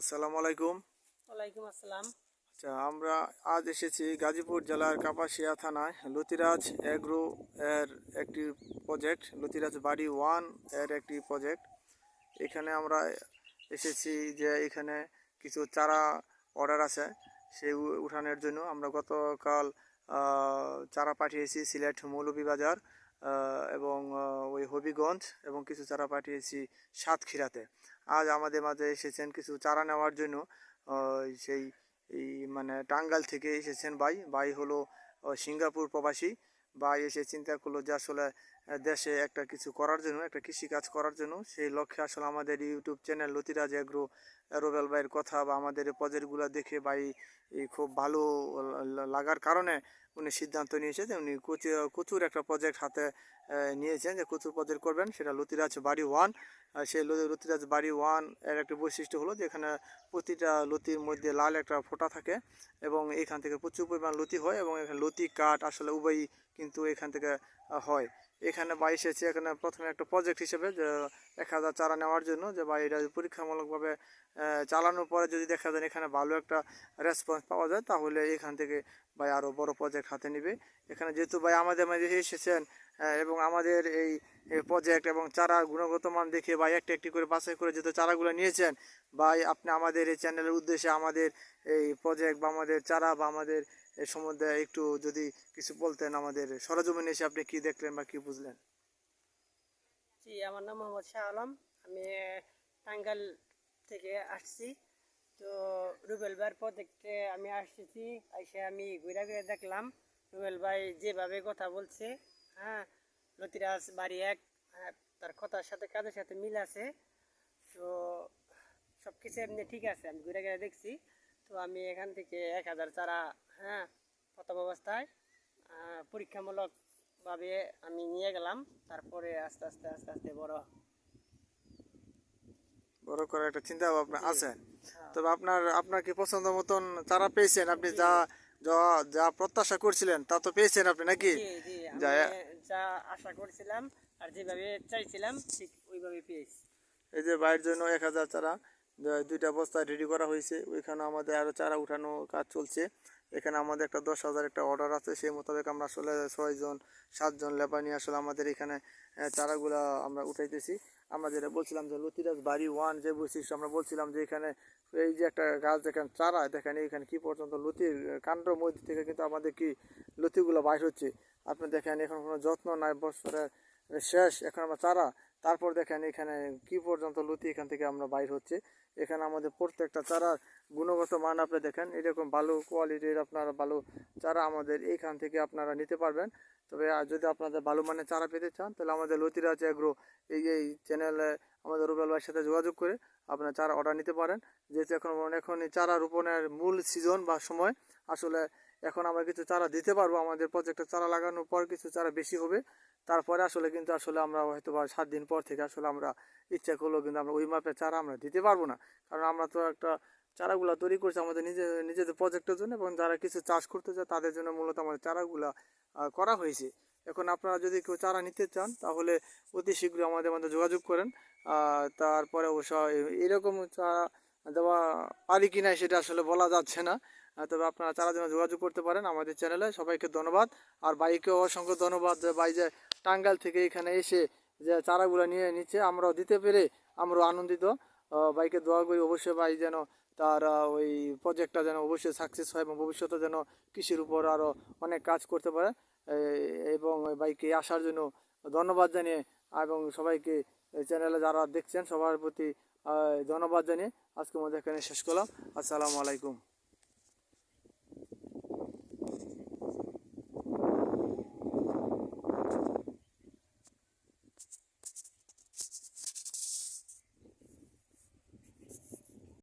আসসালামু আলাইকুম। ওয়ালাইকুম আসসালাম। আচ্ছা আমরা আজ এসেছি গাজীপুর জেলার কাপাসিয়া থানায়। লতিরাজ অ্যাগ্রো এর একটি প্রজেক্ট লতিরাজ বাড়ি ওয়ানের একটি প্রজেক্ট এখানে আমরা এসেছি যে এখানে কিছু চারা অর্ডার আছে সেই উঠানোর জন্য। আমরা গতকাল চারা পাঠিয়েছি সিলেট মৌলভীবাজার এবং হবিগঞ্জ এবং কিছু চারা পাঠিয়েছি সাতক্ষীরাতে। আজ আমাদের মাঝে এসেছেন কিছু চারা নেওয়ার জন্য সেই মানে টাঙ্গাল থেকে এসেছেন ভাই। ভাই হলো সিঙ্গাপুর প্রবাসী। ভাই এসে চিন্তা করল যে আসলে দেশে একটা কিছু করার জন্য, একটা কৃষি কাজ করার জন্য, সেই লক্ষ্যে আসলে আমাদের YouTube channel Latiraj agro, Robel ভাইয়ের কথা বা আমাদের প্রজেক্টগুলো দেখে ভাই খুব ভালো লাগার কারণে উনি সিদ্ধান্ত নিয়েছে যে উনি কচু- কচুর একটা প্রজেক্ট হাতে নিয়েছেন যে কচুর প্রজেক্ট করবেন, সেটা লতিরাজ বাড়ি ওয়ান। সেই লতিরাজ বাড়ি ওয়ানের একটা বৈশিষ্ট্য হলো যে এখানে প্রতিটা লতির মধ্যে লাল একটা ফোঁটা থাকে এবং এখান থেকে প্রচুর পরিমাণ লতি হয় এবং এখানে লতি কাঠ আসলে উভয়ই কিন্তু এখান থেকে হয়। এখানে বা এসেছে এখানে প্রথমে একটা প্রজেক্ট হিসেবে, যে এক হাজার চারা নেওয়ার জন্য, যে বা এটা পরীক্ষামূলকভাবে চালানোর পরে যদি দেখা যায় এখানে ভালো একটা রেসপন্স পাওয়া যায়, তাহলে এখান থেকে ভাই আরও বড় প্রজেক্ট হাতে নেবে। এখানে যেহেতু ভাই আমাদের মাঝে এসেছেন এবং আমাদের এই প্রজেক্ট এবং চারা গুণগত মান দেখে বা একটি একটি করে বাছাই করে যেহেতু চারাগুলো নিয়েছেন বা আপনি আমাদের এই চ্যানেলের উদ্দেশ্যে আমাদের এই প্রজেক্ট বা আমাদের চারা বা আমাদের সম্বন্ধে একটু যদি কিছু বলতেন আমাদের সরজমিনে এসে আপনি কি দেখলেন বা কি বুঝলেন? জি, আমার নাম মোহাম্মদ শাহ আলম। আমি টাঙ্গাইল থেকে আসছি। তো রুবেল ভাইয়ের প্রজেক্টে আমি আসছি এসে আমি ঘুরে ঘুরে দেখলাম। রুবেল ভাই যেভাবে কথা বলছে হ্যাঁ লতিরাজ বাড়ি এক তার কথার সাথে কাজের সাথে মিল আছে। তো সব কিছু এমনি ঠিক আছে আমি ঘুরে ঘুরে দেখছি। তো আমি এখান থেকে এক হাজার চারা হ্যাঁ প্রথম অবস্থায় পরীক্ষামূলকভাবে আমি নিয়ে গেলাম। তারপরে আস্তে আস্তে আস্তে আস্তে বড়। বড় করার একটা চিন্তা ভাবনা আছে। হ্যাঁ। তবে আপনার আপনার কি পছন্দ মতন চারা পেয়েছেন? আপনি যা যা যা প্রত্যাশা করছিলেন তা তো পেয়েছেন আপনি নাকি? জি জি আমি যা- যা আশা করছিলাম আর যেভাবে চাইছিলাম, ঠিক ওইভাবে পেয়েছি। এই যে বাইরের জন্য এক হাজার চারা দুইটা বস্তা রেডি করা হয়েছে। ওইখানে আমাদের আরও চারা উঠানো কাজ চলছে। এখানে আমাদের একটা দশ হাজার একটা অর্ডার আছে, সেই মোতাবেক আমরা আসলে ছয়জন সাতজন লেবার নিয়ে আসলে আমাদের এখানে চারাগুলা আমরা উঠাইতেছি। আমরা যেটা বলছিলাম যে লতিরাজ বাড়ি ওয়ান যে বৈশিষ্ট্য, আমরা বলছিলাম যে এখানে এই যে একটা গাছ দেখেন, চারা দেখেন, এখানে কি পর্যন্ত লতির কাণ্ড মধ্যে থেকে কিন্তু আমাদের কি লতিগুলো বাইর হচ্ছে। আপনি দেখেন এখন কোনো যত্ন নাই, বছরের শেষ, এখন আমরা চারা। তারপর দেখেন এখানে কি পর্যন্ত লতি এখান থেকে আমরা বাইর হচ্ছে। এখানে আমাদের প্রত্যেকটা চারার গুণগত মান আপনি দেখেন, এরকম ভালো কোয়ালিটির আপনারা ভালো চারা আমাদের এইখান থেকে আপনারা নিতে পারবেন। তবে যদি আপনাদের ভালো মানের চারা পেতে চান, তাহলে আমাদের লতিরাজ এগ্রো এই এই চ্যানেলে আমাদের রুবেল ভাইয়ের সাথে যোগাযোগ করে আপনার চারা অর্ডার নিতে পারেন। যেহেতু এখন এখন চারা রোপণের মূল সিজন বা সময়, আসলে এখন আমরা কিছু চারা দিতে পারব, আমাদের প্রজেক্টে চারা লাগানোর পর কিছু চারা বেশি হবে। তারপরে আসলে কিন্তু আসলে আমরা হয়তো বা সাত দিন পর থেকে আসলে আমরা ইচ্ছা করলেও কিন্তু আমরা ওই মাপের চারা আমরা দিতে পারব না। কারণ আমরা তো একটা চারাগুলা তৈরি করছি আমাদের নিজে, নিজেদের প্রজেক্টের জন্য এবং যারা কিছু চাষ করতে চায় তাদের জন্য মূলত আমাদের চারাগুলা করা হয়েছে। এখন আপনারা যদি কেউ চারা নিতে চান তাহলে অতি শীঘ্রই আমাদের মধ্যে যোগাযোগ করেন। তারপরে অবশ্য এরকম চারা দেওয়া পারি কি না সেটা আসলে বলা যাচ্ছে না। তবে আপনারা চারার জন্য যোগাযোগ করতে পারেন আমাদের চ্যানেলে। সবাইকে ধন্যবাদ। আর বাইকেও অসংখ্য ধন্যবাদ যে বাই যে টাঙ্গাইল থেকে এখানে এসে যে চারাগুলো নিয়ে নিচ্ছে, আমরাও দিতে পেরে আমরাও আনন্দিত। বাইকে দোয়া করি অবশ্যই ভাই যেন তার ওই প্রজেক্টটা যেন অবশ্যই সাকসেস হয় এবং ভবিষ্যতে যেন কৃষির উপর আরও অনেক কাজ করতে পারে। এবং বাইকে আসার জন্য ধন্যবাদ জানিয়ে এবং সবাইকে চ্যানেলে যারা দেখছেন, সবার প্রতি ধন্যবাদ জানিয়ে আজকের মধ্যে এখানে শেষ করলাম। আসসালামু আলাইকুম।